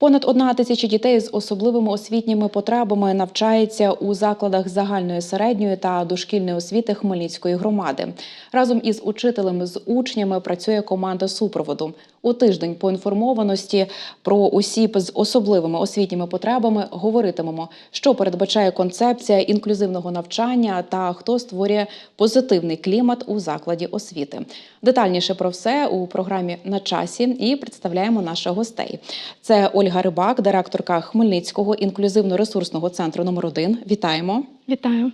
Понад одна тисяча дітей з особливими освітніми потребами навчається у закладах загальної середньої та дошкільної освіти Хмельницької громади. Разом із учителем з учнями працює команда супроводу. У тиждень поінформованості про осіб з особливими освітніми потребами говоритимемо, що передбачає концепція інклюзивного навчання та хто створює позитивний клімат у закладі освіти. Детальніше про все у програмі на часі і представляємо наших гостей. Це Ольга Рибак, директорка Хмельницького інклюзивно-ресурсного центру номер 1 Вітаємо. Вітаю.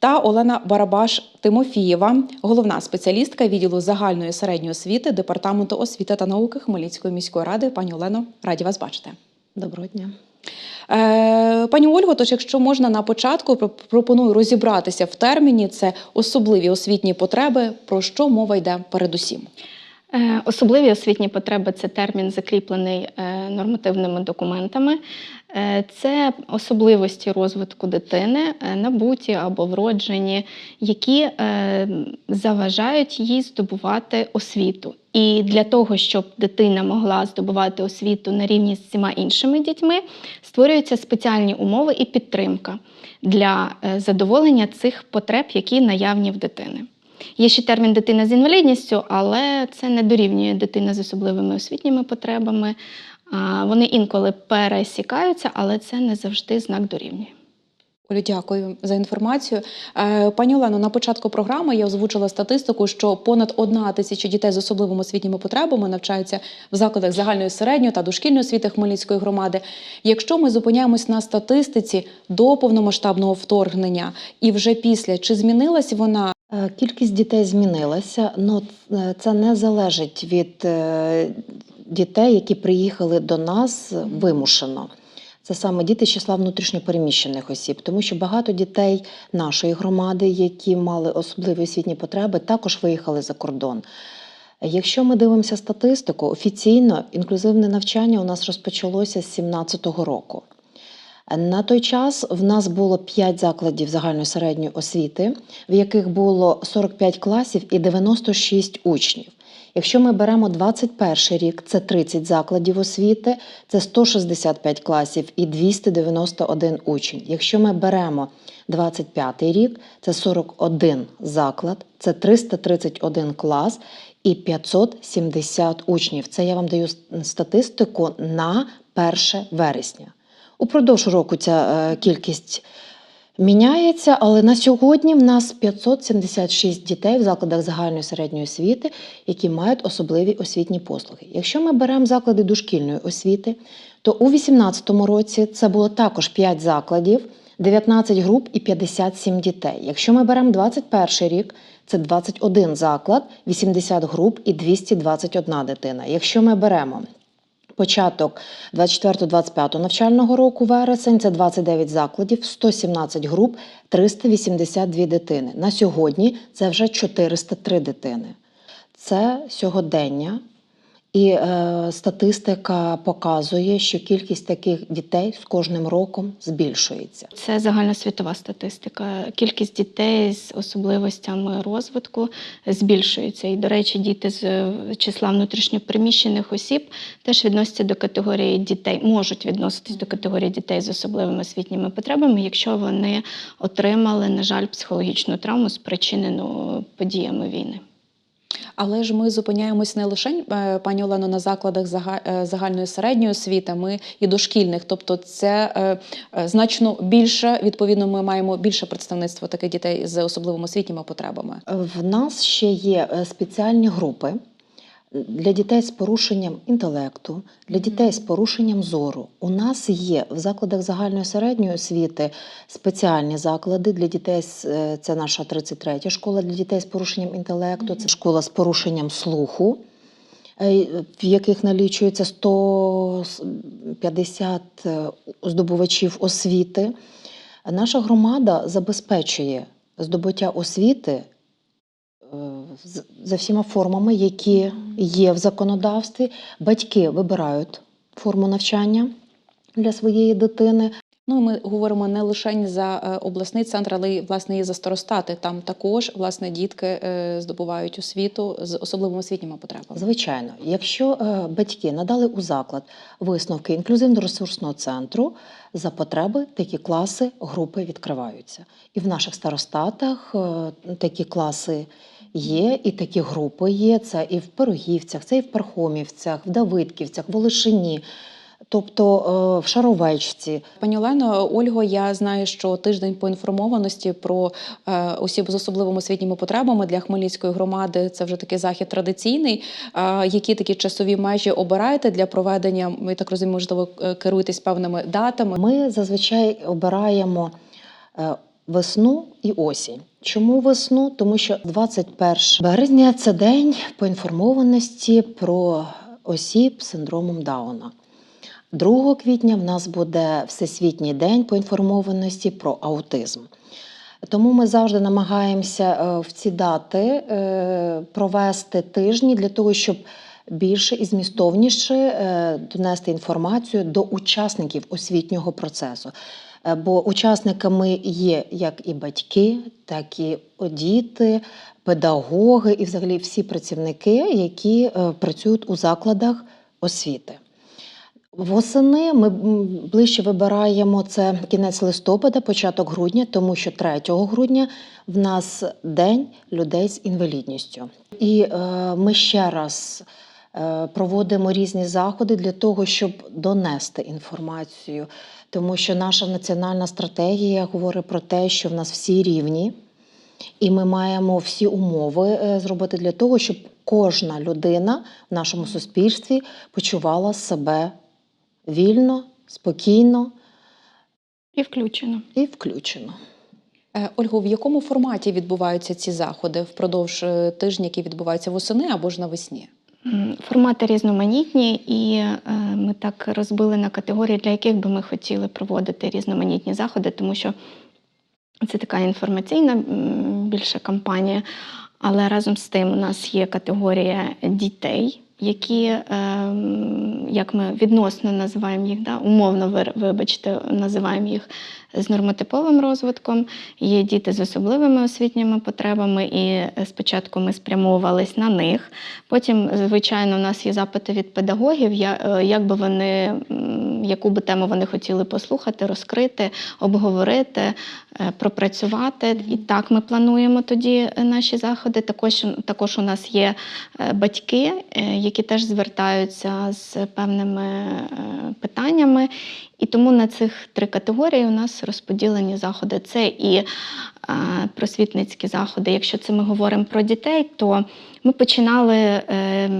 Та Олена Барабаш Тимофієва, головна спеціалістка відділу загальної середньої освіти департаменту освіти та науки Хмельницької міської ради. Пані Олено, раді вас бачити. Доброго дня. Е, Пані Ольго, тож, якщо можна на початку, пропоную розібратися в терміні. Це особливі освітні потреби. Про що мова йде передусім? Е, Особливі освітні потреби це термін, закріплений е, нормативними документами. Е, Це особливості розвитку дитини, е, набуті або вроджені, які е, заважають їй здобувати освіту. І для того, щоб дитина могла здобувати освіту на рівні з всіма іншими дітьми, створюються спеціальні умови і підтримка для задоволення цих потреб, які наявні в дитини. Є ще термін дитина з інвалідністю, але це не дорівнює дитина з особливими освітніми потребами. Вони інколи пересікаються, але це не завжди знак дорівнює. Олю, дякую за інформацію. Е, Пані Олено, на початку програми я озвучила статистику, що понад одна тисяча дітей з особливими освітніми потребами навчаються в закладах загальної середньої та дошкільної освіти Хмельницької громади. Якщо ми зупиняємось на статистиці до повномасштабного вторгнення і вже після, чи змінилась вона? Е, Кількість дітей змінилася, але це не залежить від е, дітей, які приїхали до нас вимушено. Це саме діти з числа внутрішньопереміщених осіб, тому що багато дітей нашої громади, які мали особливі освітні потреби, також виїхали за кордон. Якщо ми дивимося статистику, офіційно інклюзивне навчання у нас розпочалося з 2017 року. На той час в нас було 5 закладів загальної середньої освіти, в яких було 45 класів і 96 учнів. Якщо ми беремо 21 рік, це 30 закладів освіти, це 165 класів і 291 учень. Якщо ми беремо 25 рік, це 41 заклад, це 331 клас і 570 учнів. Це я вам даю статистику на 1 вересня. Упродовж року ця е, кількість міняється, але на сьогодні в нас 576 дітей в закладах загальної середньої освіти, які мають особливі освітні послуги. Якщо ми беремо заклади дошкільної освіти, то у 2018 році це було також 5 закладів, 19 груп і 57 дітей. Якщо ми беремо 21 рік, це 21 заклад, 80 груп і 221 дитина. Якщо ми беремо Початок 24-25 навчального року вересень це 29 закладів, 117 груп, 382 дитини. На сьогодні це вже 403 дитини. Це сьогодення. І е, статистика показує, що кількість таких дітей з кожним роком збільшується. Це загальносвітова статистика. Кількість дітей з особливостями розвитку збільшується. І, до речі, діти з е, числа внутрішньопереміщених осіб теж відносяться до категорії дітей, можуть відноситись до категорії дітей з особливими освітніми потребами, якщо вони отримали, на жаль, психологічну травму, спричинену подіями війни. Але ж ми зупиняємось не лише е, пані Олено на закладах е, загальної середньої освіти, ми і дошкільних. Тобто, це е, значно більше. Відповідно, ми маємо більше представництво таких дітей з особливими освітніми потребами. В нас ще є спеціальні групи для дітей з порушенням інтелекту, для дітей з порушенням зору. У нас є в закладах загальної середньої освіти спеціальні заклади для дітей. е, Це наша 33 школа для дітей з порушенням інтелекту, це школа з порушенням слуху. е, В яких налічується 150 е, здобувачів освіти, наша громада забезпечує здобуття освіти е, за всіма формами, які є в законодавстві. Батьки вибирають форму навчання для своєї дитини. Ну ми говоримо не лише за е, обласний центр, але й власне і за старостати. Там також власне дітки е, здобувають освіту з особливими освітніми потребами. Звичайно, якщо е, батьки надали у заклад висновки інклюзивно-ресурсного центру, за потреби такі класи, групи відкриваються. І в наших старостатах такі класи є, і такі групи є. Це і в Пирогівцях, це і в Пархомівцях, в Давидківцях, в Олешині, тобто е, в Шаровечці. Пані Олено, Ольго, я знаю, що тиждень поінформованості про е, осіб з особливими освітніми потребами для Хмельницької громади це вже такий захід традиційний. Е, які такі часові межі обираєте для проведення? Ми так розумію, можливо, керуєтесь певними датами. Ми зазвичай обираємо весну і осінь. Чому весну? Тому що 21 березня це день поінформованості про осіб з синдромом Дауна. 2 квітня в нас буде Всесвітній день поінформованості про аутизм. Тому ми завжди намагаємося е, в ці дати е, провести тижні для того, щоб більше і змістовніше е, донести інформацію до учасників освітнього процесу. Е, Бо учасниками є як і батьки, так і діти, педагоги і взагалі всі працівники, які е, працюють у закладах освіти. Восени ми ближче вибираємо це кінець листопада, початок грудня, тому що 3 грудня в нас день людей з інвалідністю. І е, ми ще раз е, проводимо різні заходи для того, щоб донести інформацію, тому що наша національна стратегія говорить про те, що в нас всі рівні, і ми маємо всі умови е, зробити для того, щоб кожна людина в нашому суспільстві почувала себе вільно, спокійно І включено. і включено. Е, Ольго, в якому форматі відбуваються ці заходи впродовж е, тижня, які відбуваються восени або ж навесні? Формати різноманітні, і е, ми так розбили на категорії, для яких би ми хотіли проводити різноманітні заходи, тому що це така інформаційна м, більше кампанія. Але разом з тим у нас є категорія дітей, які, е, як ми відносно називаємо їх, да, умовно вибачте, називаємо їх з нормотиповим розвитком. Є діти з особливими освітніми потребами, і е, спочатку ми спрямовувались на них. Потім, звичайно, у нас є запити від педагогів, е, як би вони, яку би тему вони хотіли послухати, розкрити, обговорити, е, пропрацювати. І так ми плануємо тоді наші заходи. Також, також у нас є батьки, які теж звертаються з певними питаннями. І тому на цих три категорії у нас розподілені заходи. Це і е, просвітницькі заходи. Якщо це ми говоримо про дітей, то ми починали е,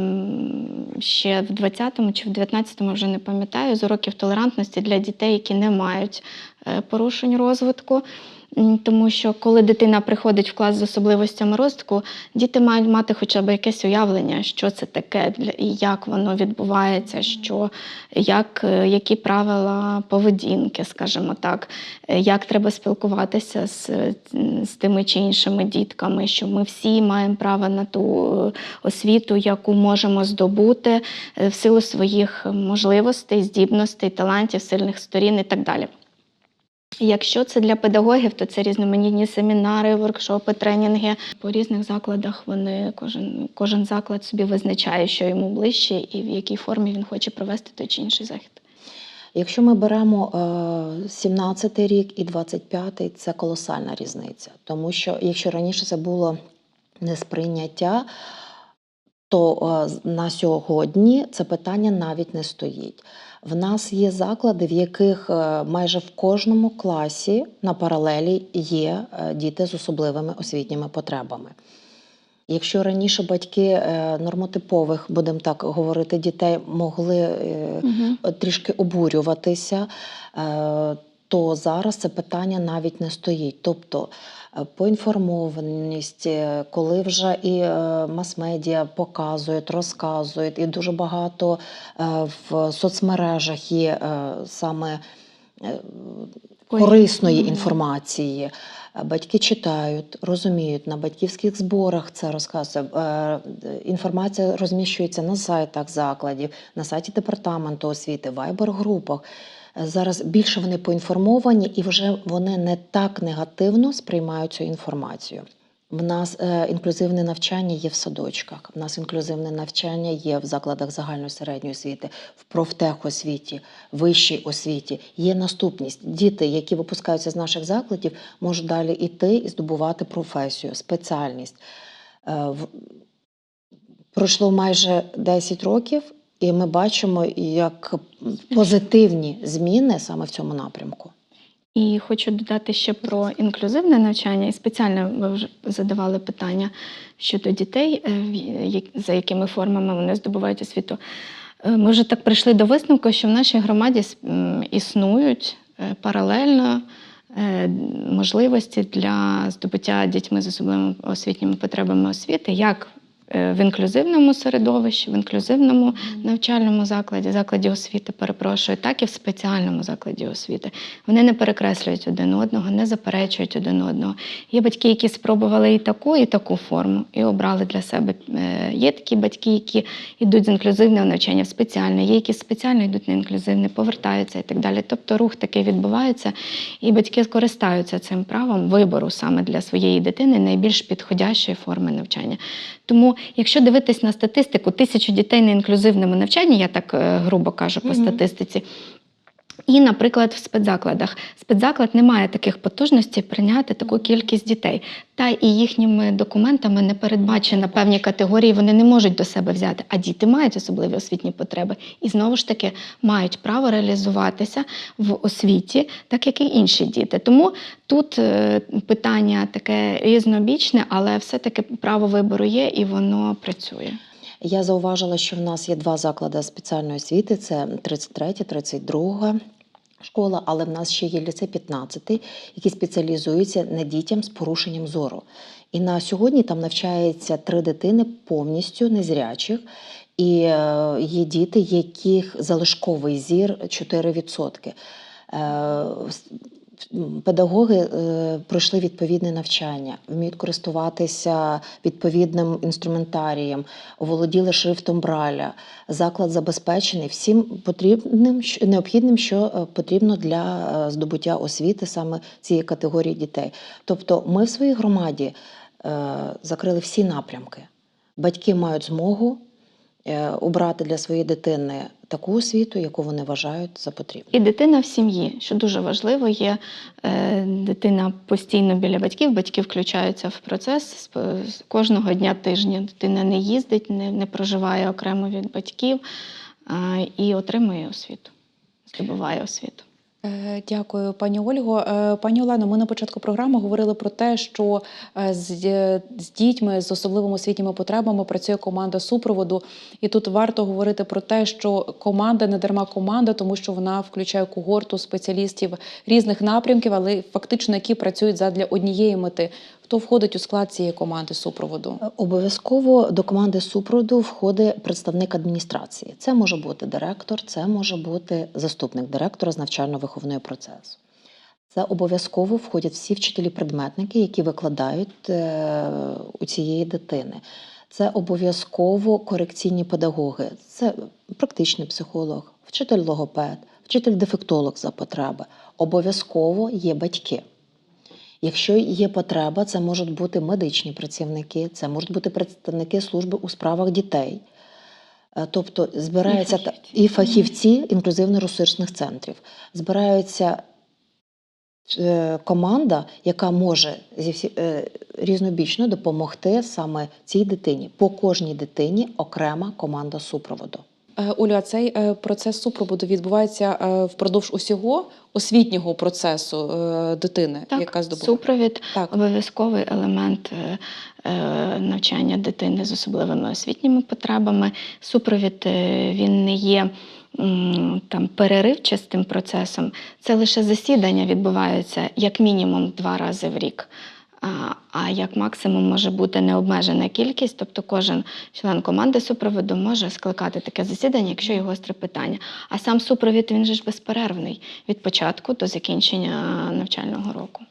ще в 20-му чи в 19-му, вже не пам'ятаю, з уроків толерантності для дітей, які не мають е, порушень розвитку. Тому що коли дитина приходить в клас з особливостями розвитку, діти мають мати хоча б якесь уявлення, що це таке, як воно відбувається, що, як, е, які правила поведінки, скажімо так, е, як треба спілкуватися з, з тими чи іншими дітками, що ми всі маємо право на ту е, освіту, яку можемо здобути в силу своїх можливостей, здібностей, талантів, сильних сторін і так далі. Якщо це для педагогів, то це різноманітні семінари, воркшопи, тренінги. По різних закладах вони кожен, кожен заклад собі визначає, що йому ближче і в якій формі він хоче провести той чи інший захід. Якщо ми беремо е, 17-й рік і 25-й, це колосальна різниця. Тому що якщо раніше це було несприйняття, то е, на сьогодні це питання навіть не стоїть. В нас є заклади, в яких е, майже в кожному класі на паралелі є е, діти з особливими освітніми потребами. Якщо раніше батьки нормотипових, будемо так говорити, дітей могли Угу. трішки обурюватися, то зараз це питання навіть не стоїть. Тобто е, поінформованість, коли вже і е, мас-медіа показують, розказують, і дуже багато е, в соцмережах є саме корисної інформації. Батьки читають, розуміють, на батьківських зборах це розказує. Інформація розміщується на сайтах закладів, на сайті департаменту освіти, вайбер-групах. Зараз більше вони поінформовані і вже вони не так негативно сприймають цю інформацію. В нас е, інклюзивне навчання є в садочках, в нас інклюзивне навчання є в закладах загальної середньої освіти, в профтехосвіті, вищій освіті. Є наступність. Діти, які випускаються з наших закладів, можуть далі йти і здобувати професію, спеціальність. Е, Пройшло майже 10 років, і ми бачимо, як позитивні зміни саме в цьому напрямку. І хочу додати ще про інклюзивне навчання. І спеціально ви вже задавали питання щодо дітей, е, за якими формами вони здобувають освіту. Е, Ми вже так прийшли до висновку, що в нашій громаді існують е, паралельно можливості для здобуття дітьми з особливими освітніми потребами освіти, як в інклюзивному середовищі, в інклюзивному навчальному закладі, закладі освіти, перепрошую, так і в спеціальному закладі освіти. Вони не перекреслюють один одного, не заперечують один одного. Є батьки, які спробували і таку, і таку форму, і обрали для себе. Е, Є такі батьки, які йдуть з інклюзивного навчання в спеціальне, є які спеціально йдуть на інклюзивне, повертаються і так далі. Тобто рух такий відбувається, і батьки скористаються цим правом вибору саме для своєї дитини найбільш підходящої форми навчання. Тому, якщо дивитись на статистику, тисячу дітей на інклюзивному навчанні, я так е, грубо кажу по статистиці. І, наприклад, в спецзакладах. Спецзаклад не має таких потужностей прийняти таку кількість дітей. Та і їхніми документами не передбачено певні категорії, вони не можуть до себе взяти. А діти мають особливі освітні потреби і знову ж таки мають право реалізуватися в освіті, так як і інші діти. Тому тут е, питання таке різнобічне, але все-таки право вибору є і воно працює. Я зауважила, що в нас є два заклади спеціальної освіти: це 33, 32 школа, але в нас ще є ліцей 15, який спеціалізується на дітям з порушенням зору. І на сьогодні там навчається три дитини повністю незрячих. І е, є діти, яких залишковий зір 4%. Педагоги е, пройшли відповідне навчання, вміють користуватися відповідним інструментарієм, оволоділи шрифтом Браля. Заклад забезпечений всім потрібним щ- необхідним, що е, потрібно для е, здобуття освіти саме цієї категорії дітей. Тобто, ми в своїй громаді закрили всі напрямки. Батьки мають змогу обрати для своєї дитини таку освіту, яку вони вважають за потрібну. І дитина в сім'ї, що дуже важливо, є е, дитина постійно біля батьків, батьки включаються в процес кожного дня тижня. Дитина не їздить, не, не проживає окремо від батьків і отримує освіту, здобуває освіту. Е, Дякую, пані Ольго. Е, Пані Олено, ми на початку програми говорили про те, що е, з, з дітьми з особливими освітніми потребами працює команда супроводу. І тут варто говорити про те, що команда не дарма команда, тому що вона включає когорту спеціалістів різних напрямків, але фактично які працюють задля однієї мети. Хто входить у склад цієї команди супроводу? Обов'язково до команди супроводу входить представник адміністрації. Це може бути директор, це може бути заступник директора з навчально-виховного процесу. Це обов'язково входять всі вчителі-предметники, які викладають е, у цієї дитини. Це обов'язково корекційні педагоги, це практичний психолог, вчитель логопед, вчитель дефектолог за потреби. Обов'язково є батьки. Якщо є потреба, це можуть бути медичні працівники, це можуть бути представники служби у справах дітей. Е, Тобто збираються та- фахівці. і фахівці інклюзивно-ресурсних центрів. Збираються е, команда, яка може зі всі, е, різнобічно допомогти саме цій дитині. По кожній дитині окрема команда супроводу. Е, Олю, а цей е, процес супроводу відбувається е, впродовж усього освітнього процесу дитини, Так, яка здобула. супровід Так. обов'язковий елемент навчання дитини з особливими освітніми потребами. Супровід він не є там переривчастим процесом. Це лише засідання відбуваються як мінімум два рази в рік. А, як максимум може бути необмежена кількість, тобто кожен член команди супроводу може скликати таке засідання, якщо є гостре питання. А сам супровід він же ж безперервний від початку до закінчення навчального року.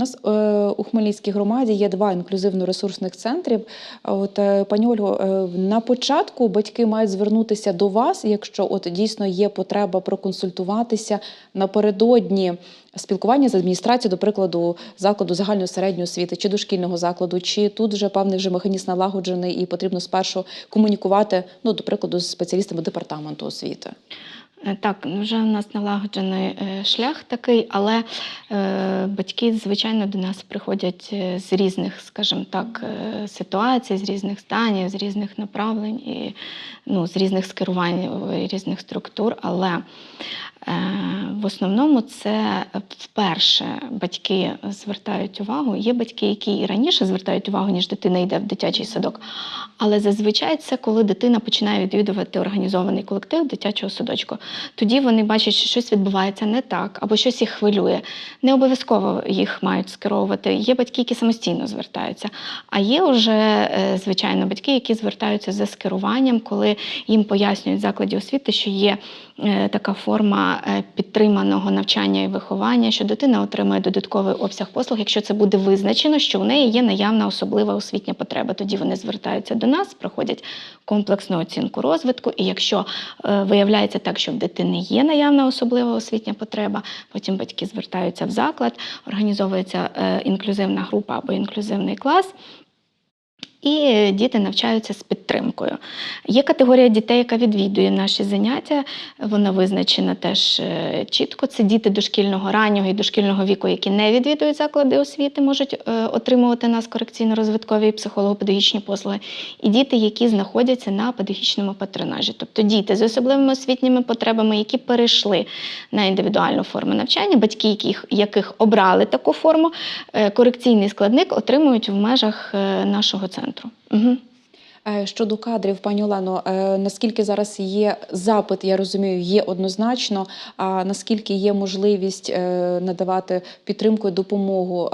У нас е, у Хмельницькій громаді є два інклюзивно-ресурсних центрів. От е, пані Ольго, е, на початку батьки мають звернутися до вас, якщо от дійсно є потреба проконсультуватися напередодні спілкування з адміністрацією, до прикладу, закладу загальної середньої освіти чи дошкільного закладу, чи тут вже певний вже механізм налагоджений і потрібно спершу комунікувати, ну до прикладу, з спеціалістами департаменту освіти. Е, Так, вже в нас налагоджений е, шлях такий, але е, батьки, звичайно, до нас приходять з різних, скажімо так, ситуацій, з різних станів, з різних направлень і ну, з різних скерувань різних структур. Але в основному це вперше батьки звертають увагу. Є батьки, які і раніше звертають увагу, ніж дитина йде в дитячий садок. Але зазвичай це коли дитина починає відвідувати організований колектив дитячого садочку. Тоді вони бачать, що щось відбувається не так, або щось їх хвилює. Не обов'язково їх мають скеровувати. Є батьки, які самостійно звертаються. А є вже, е, звичайно, батьки, які звертаються за скеруванням, коли їм пояснюють в закладі освіти, що є така форма е, підтриманого навчання і виховання, що дитина отримує додатковий обсяг послуг, якщо це буде визначено, що в неї є наявна особлива освітня потреба. Тоді вони звертаються до нас, проходять комплексну оцінку розвитку. І якщо е, виявляється так, що в дитини є наявна особлива освітня потреба, потім батьки звертаються в заклад, організовується е, інклюзивна група або інклюзивний клас. І діти навчаються з підтримкою. Є категорія дітей, яка відвідує наші заняття. Вона визначена теж е, чітко. Це діти дошкільного раннього і дошкільного віку, які не відвідують заклади освіти, можуть е, отримувати нас корекційно-розвиткові і психолого-педагогічні послуги. І діти, які знаходяться на педагогічному патронажі, тобто діти з особливими освітніми потребами, які перейшли на індивідуальну форму навчання, батьки, яких, яких обрали таку форму, е, корекційний складник отримують в межах е, нашого центру. Угу. Е, Щодо кадрів, пані Олено, е, наскільки зараз є запит, я розумію, є однозначно. А наскільки є можливість е, надавати підтримку і допомогу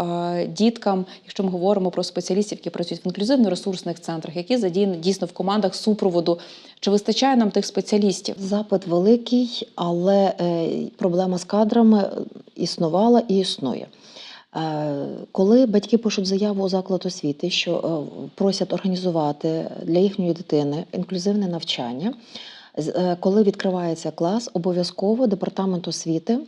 діткам, якщо ми говоримо про спеціалістів, які працюють в інклюзивно-ресурсних центрах, які задіяні дійсно в командах супроводу, чи вистачає нам тих спеціалістів? Запит великий, але проблема з кадрами існувала і існує. Е, Коли батьки пишуть заяву у заклад освіти, що е, просять організувати для їхньої дитини інклюзивне навчання, е, коли відкривається клас, обов'язково департамент освіти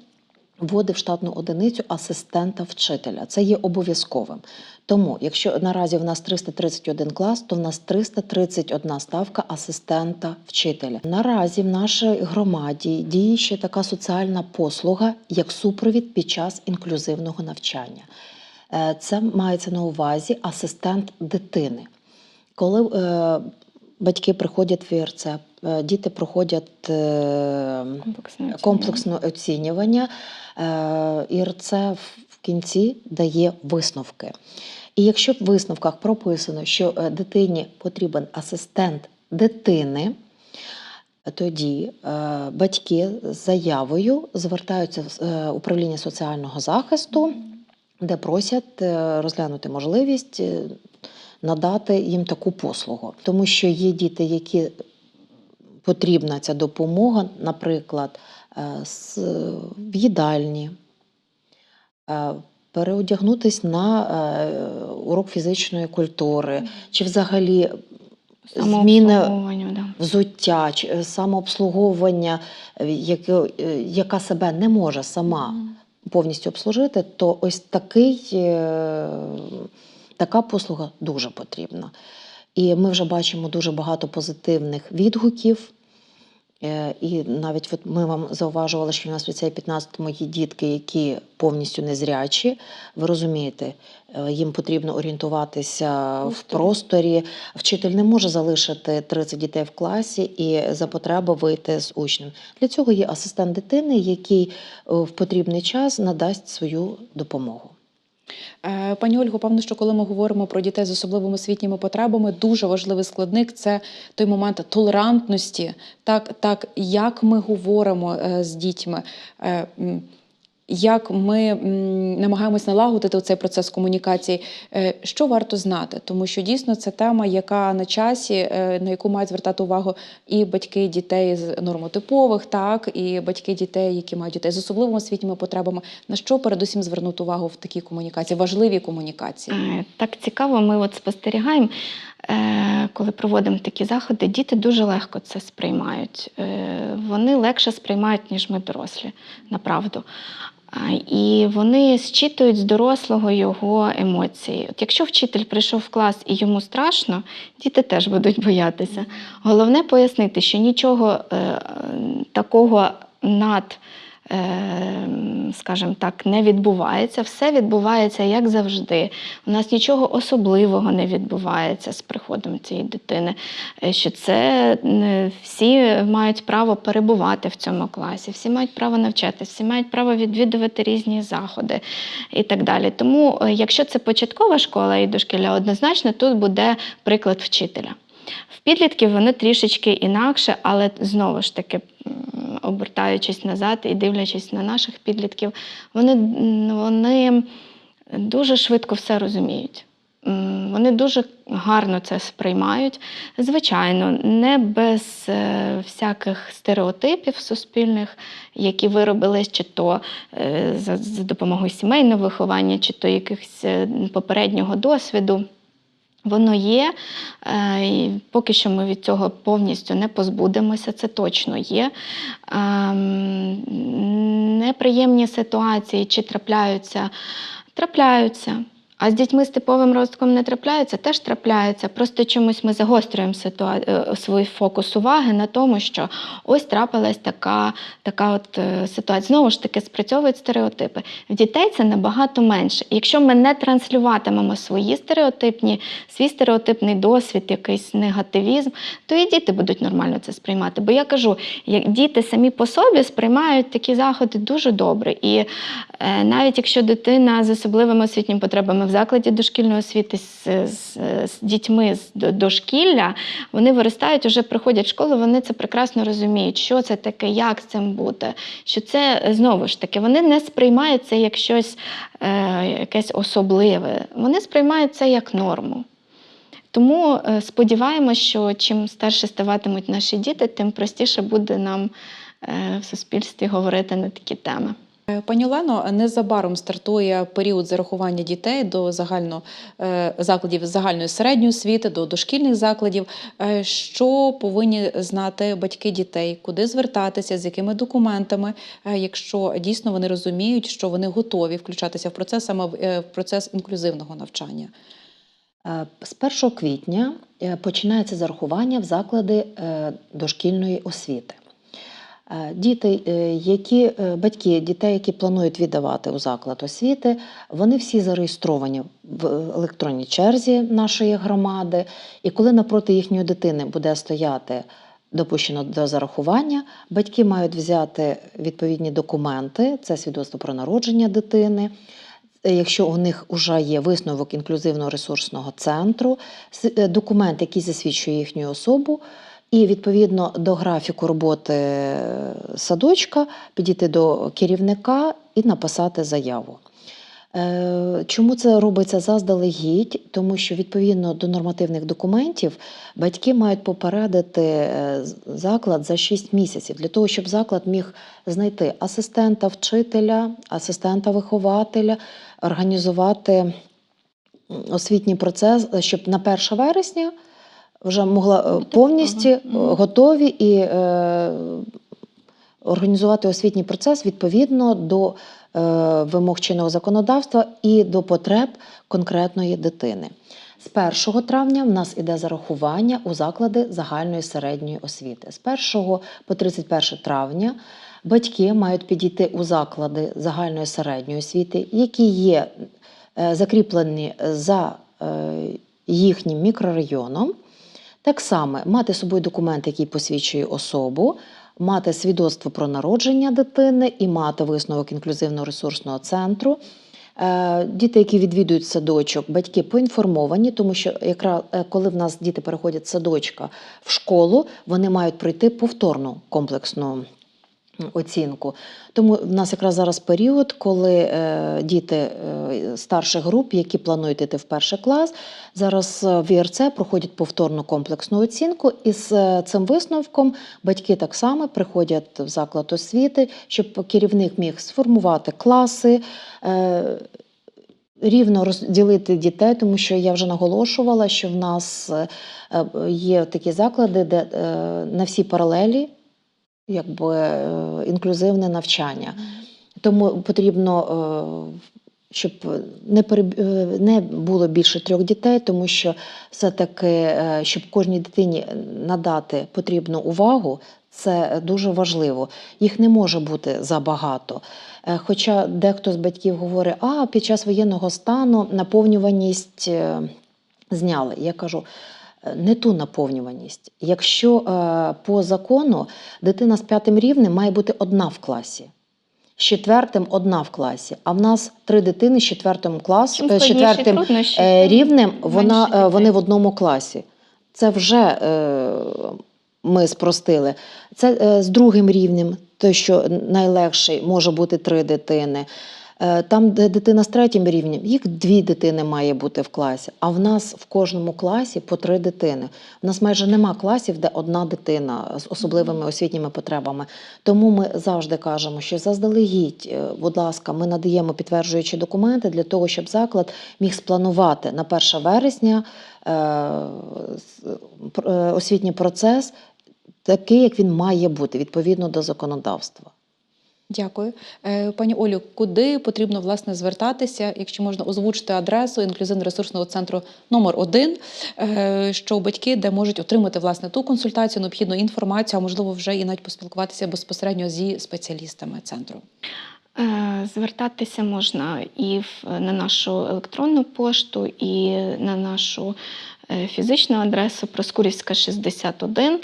вводить в штатну одиницю асистента вчителя. Це є обов'язковим. Тому, якщо наразі в нас 331 клас, то в нас 331 ставка асистента вчителя. Наразі в нашій громаді діє ще така соціальна послуга, як супровід під час інклюзивного навчання. Е, Це мається на увазі асистент дитини. Коли е, батьки приходять в ІРЦ, е, діти проходять е, комплексне оцінювання, е, ІРЦ в- в кінці дає висновки. І якщо в висновках прописано, що е, дитині потрібен асистент дитини, тоді е, батьки з заявою звертаються в управління соціального захисту, де просять розглянути можливість надати їм таку послугу. Тому що є діти, які потрібна ця допомога, наприклад, в їдальні, е, переодягнутись на е, урок фізичної культури, чи взагалі зміни взуття, е, самообслуговування, е, е, яка себе не може сама повністю обслужити, то ось такий, е, така послуга дуже потрібна. І ми вже бачимо дуже багато позитивних відгуків. Е, І навіть от ми вам зауважували, що в нас в ліцеї 15-му є дітки, які повністю незрячі. Ви розумієте, е, їм потрібно орієнтуватися в просторі. Вчитель не може залишити 30 дітей в класі і за потреби вийти з учнем. Для цього є асистент дитини, який е, в потрібний час надасть свою допомогу. Е, Пані Ольго, певно, що коли ми говоримо про дітей з особливими освітніми потребами, дуже важливий складник це той момент толерантності, так, так як ми говоримо е, з дітьми. Як ми намагаємось налагодити цей процес комунікації, Е, що варто знати, тому що дійсно це тема, яка на часі, е, на яку мають звертати увагу і батьки дітей з нормотипових, так і батьки дітей, які мають дітей з особливими освітніми потребами. На що передусім звернути увагу в такій комунікації, важливій комунікації? Е, Так цікаво, ми от спостерігаємо, коли проводимо такі заходи, діти дуже легко це сприймають. Вони легше сприймають, ніж ми дорослі, направду. І вони зчитують з дорослого його емоції. От якщо вчитель прийшов в клас і йому страшно, діти теж будуть боятися. Головне пояснити, що нічого е, такого над скажімо так, не відбувається. Все відбувається як завжди. У нас нічого особливого не відбувається з приходом цієї дитини. Е, Що це всі мають право перебувати в цьому класі, всі мають право навчатися, всі мають право відвідувати різні заходи і так далі. Тому, е, якщо це початкова школа і дошкілля, однозначно тут буде приклад вчителя. Підлітків вони трішечки інакше, але знову ж таки, обертаючись назад і дивлячись на наших підлітків, вони, вони дуже швидко все розуміють. Вони дуже гарно це сприймають. Звичайно, не без е, всяких стереотипів суспільних, які виробились, чи то е, за, за допомогою сімейного виховання, чи то якихось е, попереднього досвіду. Воно є, е, і поки що ми від цього повністю не позбудемося, це точно є. Ем, Неприємні ситуації чи трапляються, трапляються. А з дітьми з типовим розвитком не трапляються, теж трапляються. Просто чомусь ми загострюємо ситуа... е, свій фокус уваги на тому, що ось трапилась така, така от е, ситуація. Знову ж таки, спрацьовують стереотипи. В дітей це набагато менше. Якщо ми не транслюватимемо свої стереотипні, свій стереотипний досвід, якийсь негативізм, то і діти будуть нормально це сприймати. Бо я кажу, як діти самі по собі сприймають такі заходи дуже добре. І е, навіть якщо дитина з особливими освітніми потребами в закладі дошкільної освіти з, з, з дітьми з дошкілля, вони виростають, вже приходять в школу, вони це прекрасно розуміють, що це таке, як з цим бути. Що це знову ж таки, вони не сприймають це як щось е, якесь особливе. Вони сприймають це як норму. Тому е, сподіваємося, що чим старше ставатимуть наші діти, тим простіше буде нам е, в суспільстві говорити на такі теми. Е, Пані Олено, незабаром стартує період зарахування дітей до загально, е, закладів загальної середньої освіти, до дошкільних закладів. Е, Що повинні знати батьки дітей, куди звертатися, з якими документами, якщо дійсно вони розуміють, що вони готові включатися в процес саме в процес інклюзивного навчання? З 1 квітня починається зарахування в заклади дошкільної освіти. Е, Діти, е, які, е, батьки дітей, які планують віддавати у заклад освіти, вони всі зареєстровані в електронній черзі нашої громади. І коли напроти їхньої дитини буде стояти допущено до зарахування, батьки мають взяти відповідні документи, це свідоцтво про народження дитини. Якщо у них вже є висновок інклюзивного ресурсного центру, документ, який засвідчує їхню особу, і відповідно до графіку роботи е, садочка підійти до керівника і написати заяву. Е, Чому це робиться заздалегідь? Тому що відповідно до нормативних документів батьки мають попередити е, заклад за 6 місяців для того, щоб заклад міг знайти асистента вчителя, асистента вихователя, організувати освітній процес, щоб на 1 вересня вже могла е, повністю Мгм. готові і е, організувати освітній процес відповідно до е, вимог чинного законодавства і до потреб конкретної дитини. З 1 травня в нас іде зарахування у заклади загальної середньої освіти. З 1 по 31 травня батьки мають підійти у заклади загальної середньої освіти, які є е, закріплені за їхнім мікрорайоном. Так само мати з собою документ, який посвідчує особу, мати свідоцтво про народження дитини і мати висновок інклюзивного ресурсного центру. Е, Діти, які відвідують садочок, батьки поінформовані, тому що якраз е, коли в нас діти переходять садочка в школу, вони мають пройти повторну комплексну оцінку. Тому в нас якраз зараз період, коли е, діти е, старших груп, які планують йти в перший клас, зараз е, в ІРЦ проходять повторну комплексну оцінку, і з е, цим висновком батьки так само приходять в заклад освіти, щоб керівник міг сформувати класи. Е, Рівно розділити дітей, тому що я вже наголошувала, що в нас е, є такі заклади, де на всі паралелі якби, е, інклюзивне навчання. Тому потрібно, е, щоб не, переб- е, не було більше трьох дітей, тому що все-таки, щоб кожній дитині надати потрібну увагу, це дуже важливо. Їх не може бути забагато. Хоча дехто з батьків говорить, а під час воєнного стану наповнюваність зняли. Я кажу, не ту наповнюваність. Якщо е, по закону дитина з п'ятим рівнем має бути одна в класі. З четвертим одна в класі, а в нас три дитини з четвертим клас, е, з четвертим е, рівнем, вона, е, вони в одному класі. Це вже е, ми спростили. Це е, з другим рівнем, той, що найлегший, може бути три дитини. Е, Там, де дитина з третім рівнем, їх дві дитини має бути в класі. А в нас в кожному класі по три дитини. У нас майже нема класів, де одна дитина з особливими освітніми потребами. Тому ми завжди кажемо, що заздалегідь, е, будь ласка, ми надаємо підтверджуючі документи для того, щоб заклад міг спланувати на 1 вересня е, освітній процес такий, як він має бути, відповідно до законодавства. Дякую. Е, Пані Олю, куди потрібно власне звертатися, якщо можна озвучити адресу інклюзивно-ресурсного центру номер 1 що батьки, де можуть отримати власне ту консультацію, необхідну інформацію, а можливо вже і навіть поспілкуватися безпосередньо зі спеціалістами центру. Е, Звертатися можна і на нашу електронну пошту, і на нашу е, фізичну адресу Проскурівська 61.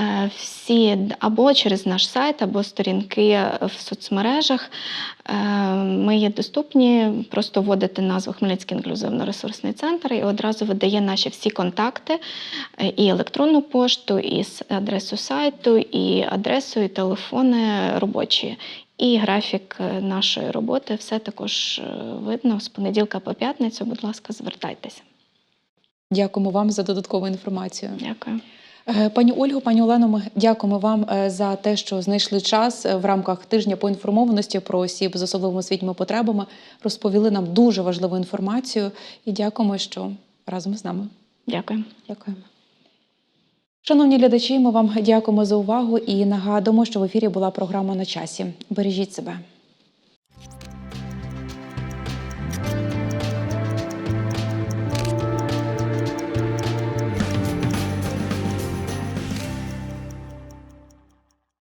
Е, Всі або через наш сайт, або сторінки в соцмережах. Е, Ми є доступні, просто вводите назву Хмельницький інклюзивно-ресурсний центр і одразу видає наші всі контакти, е, і електронну пошту, і адресу сайту, і адресу, і телефони робочі. І графік е, нашої роботи все також е, видно з понеділка по п'ятницю. Будь ласка, звертайтеся. Дякуємо вам за додаткову інформацію. Дякую. Е, Пані Ольго, пані Олено, ми дякуємо вам е, за те, що знайшли час е, в рамках тижня по інформованості про осіб з особливими освітніми потребами. Розповіли нам дуже важливу інформацію і дякуємо, що разом з нами. Дякую. Дякуємо. Шановні глядачі, ми вам дякуємо за увагу і нагадуємо, що в ефірі була програма на часі. Бережіть себе.